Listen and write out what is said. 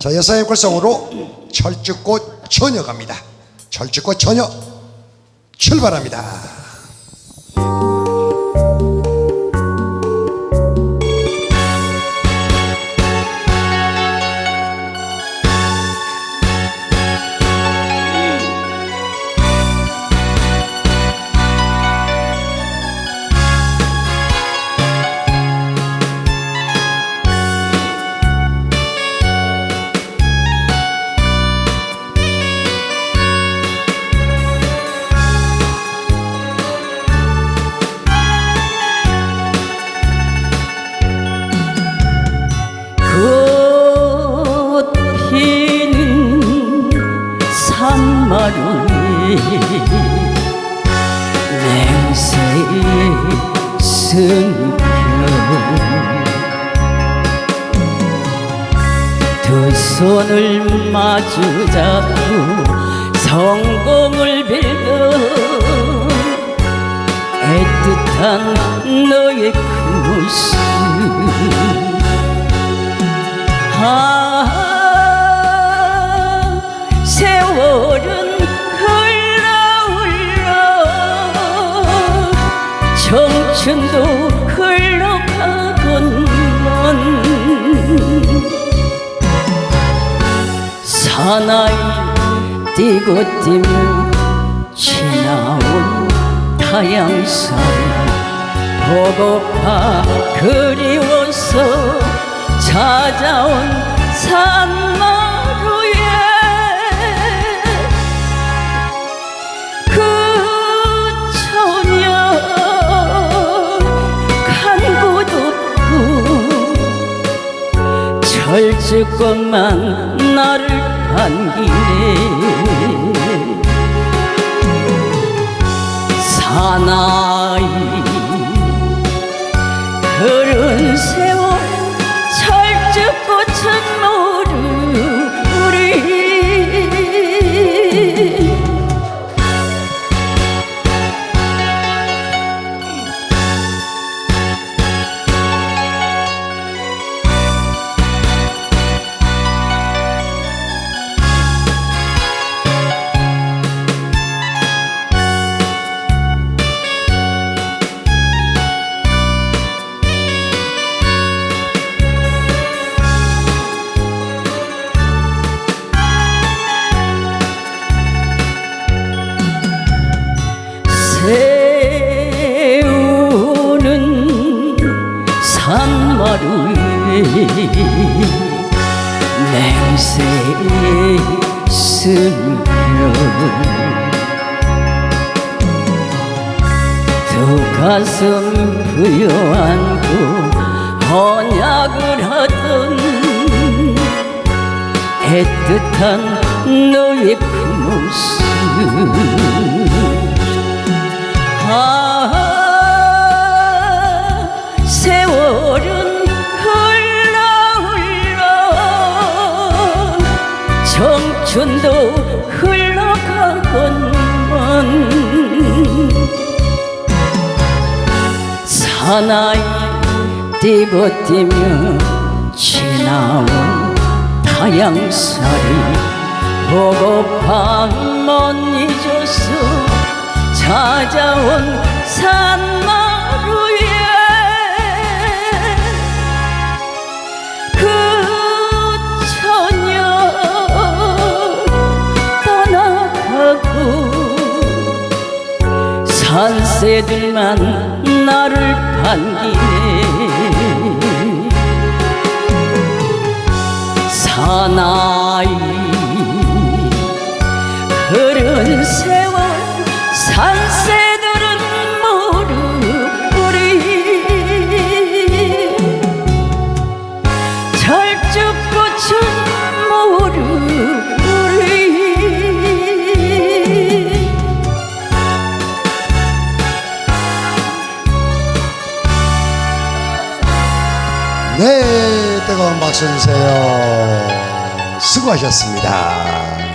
자, 여사의 걸성으로 철쭉꽃 처녀 갑니다. 철쭉꽃 처녀 출발합니다. 냉세의 승편 두 손을 마주 잡고 성공을 빌던 애틋한 너의 그 모습 아 춘도 흘러가건만. 사나이 뛰고 뛰며 지나온 타양살 보고파 그리워서 찾아온 산마 철쭉꽃만 나를 반기네. 사나이 냉세의 승편 두 가슴 부여안고 언약을 하던 애틋한 너의 그 모습 춘도 흘러가건만. 사나이 뛰며 지나온 타양살이 보고파 못 잊어서 찾아온 산마 산새들만 나를 반기네. 사나이 흐른 세월 네, 뜨거운 박수 주세요. 수고하셨습니다.